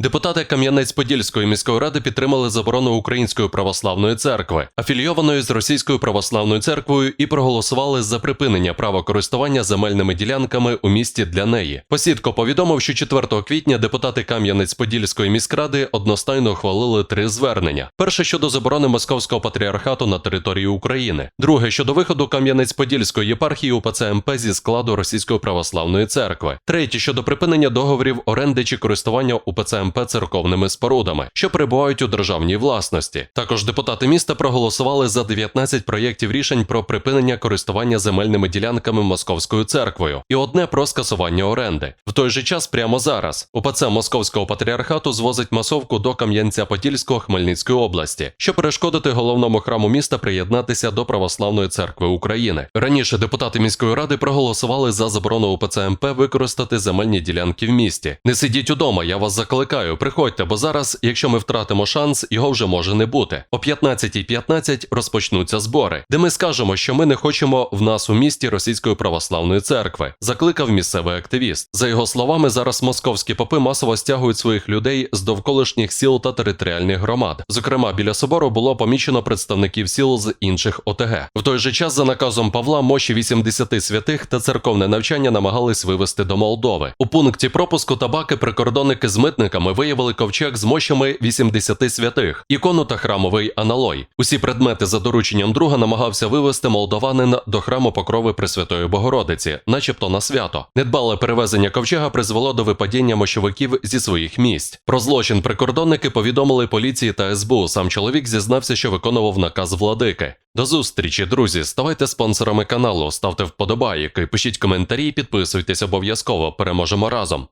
Депутати Кам'янець-Подільської міської ради підтримали заборону Української православної церкви, афілійованої з Російською православною церквою, і проголосували за припинення права користування земельними ділянками у місті для неї. Посідко повідомив, що 4 квітня депутати Кам'янець-Подільської міськради одностайно ухвалили три звернення: перше щодо заборони московського патріархату на території України, друге щодо виходу Кам'янець-Подільської єпархії УПЦ МП зі складу Російської православної церкви, третє щодо припинення договорів оренди чи користування УПЦ МП церковними спорудами, що перебувають у державній власності. Також депутати міста проголосували за 19 проєктів рішень про припинення користування земельними ділянками московською церквою і одне про скасування оренди. В той же час, прямо зараз, УПЦ Московського патріархату звозить масовку до Кам'янця-Подільського Хмельницької області, щоб перешкодити головному храму міста приєднатися до Православної церкви України. Раніше депутати міської ради проголосували за заборону УПЦ МП використати земельні ділянки в місті. Не сидіть удома, я вас закликаю. Приходьте, бо зараз, якщо ми втратимо шанс, його вже може не бути. О 15.15 розпочнуться збори, де ми скажемо, що ми не хочемо в нас у місті Російської православної церкви. Закликав місцевий активіст. За його словами, зараз московські попи масово стягують своїх людей з довколишніх сіл та територіальних громад. Зокрема, біля собору було помічено представників сіл з інших ОТГ. В той же час, за наказом Павла, мощі 80 святих та церковне навчання намагались вивести до Молдови. У пункті пропуску табаки прикордонники з митниками виявили ковчег з мощами 80 святих, ікону та храмовий аналой. Усі предмети за дорученням друга намагався вивести молдаванин до храму Покрови Пресвятої Богородиці, начебто на свято. Недбале перевезення ковчега призвело до випадіння мощовиків зі своїх місць. Про злочин прикордонники повідомили поліції та СБУ. Сам чоловік зізнався, що виконував наказ владики. До зустрічі, друзі. Ставайте спонсорами каналу, ставте вподобайки, пишіть коментарі, підписуйтесь обов'язково. Переможемо разом.